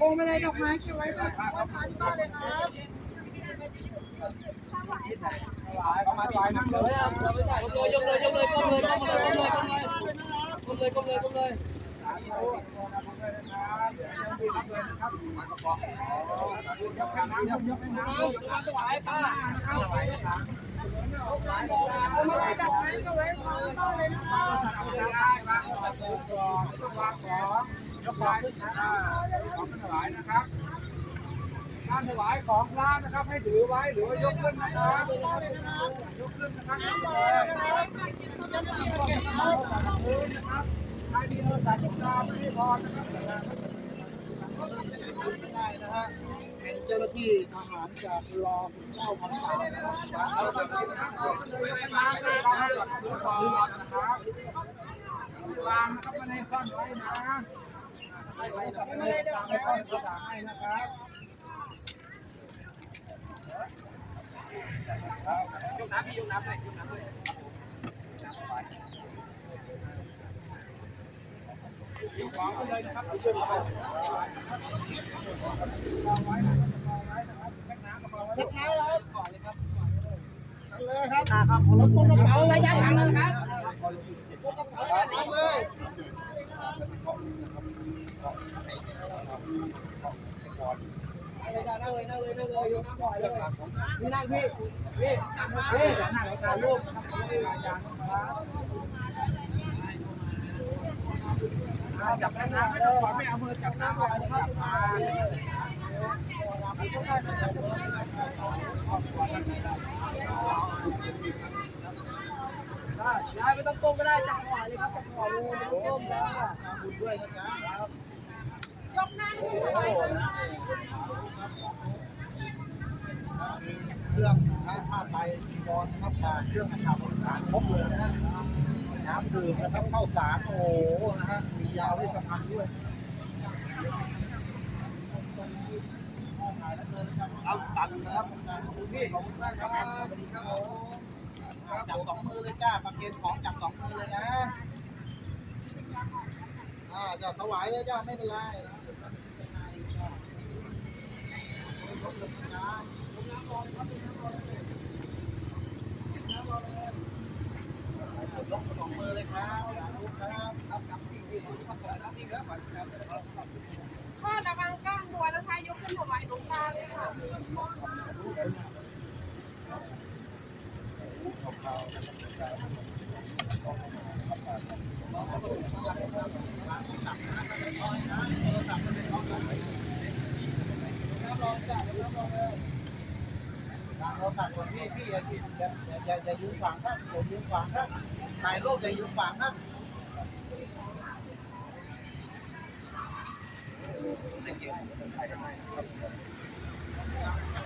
คงไม่ได้ดอกไม้เก็บไว้ก่อนว่าทานที่บ้านเลยครับยกเลยยกเลยก้มเลยก้มเลยก้มเลยก้มเลยก้มเลยก้มเลยคงไม่ได้ดอกไม้เก็บไว้ทานที่บ้านเลย นะครับการถวายของพระนะครับให้ถือไว้หรือว่ายกขึ้นนะครับยกขึ้นนะครับยกขึ้นนะครับ ใครมีโทรศัพท์ตาไม่ให้พอนะครับได้นะฮะเป็นเจ้าหน้าที่ทหารจากรองเจ้าพันตานะครับวางนะครับไม่ให้ซ่อนไว้นะไม่ไว้กับไม่ได้ตามไม่ซ่อนกระดาษให้นะครับเลยครับครับ รถกระเป๋าระยะทางเลยครับกระเป๋าระยะทางเลยนั่งเลยนั่งเลยนั่งเลยนั่งบ่อยเลยนี่นั่งพี่พี่พี่หน้าเราจะรูปนะครับ ไม่ได้านะครับจับหน้าไม่ต้องขอไม่เอามือจับหน้าก่อนนะครับจับมายายไม่ต้องก้มก็ได้จับหัวเลยครับจับหัวเลยไม่ต้องก้มแล้วบุญด้วยนะจ๊ะยกนั่งโอ้โหนะมีเครื่องทั้งผ้าไตรจีวรนะครับมาเครื่องทำสารครบเลยนะฮะ น้ำดื่มนะครับข้าวสารโอ้โหนะฮะมียาวด้วยสะพานด้วยเอาตันนะครับคุณพี่ขอบคุณมากครับสวัสดีครับจับสองมือเลยจ้าประเคนของจับสองมือเลยนะอ่าจะถวายเลยจ้าไม่เป็นไรนะ เราตัดคนพี่พี่อย่าอย่าอย่ายืนขวางท่านผมยืนขวางท่านถ่ายรูปอย่ายืนขวางท่านเด็กเยอะไปทำไมครับ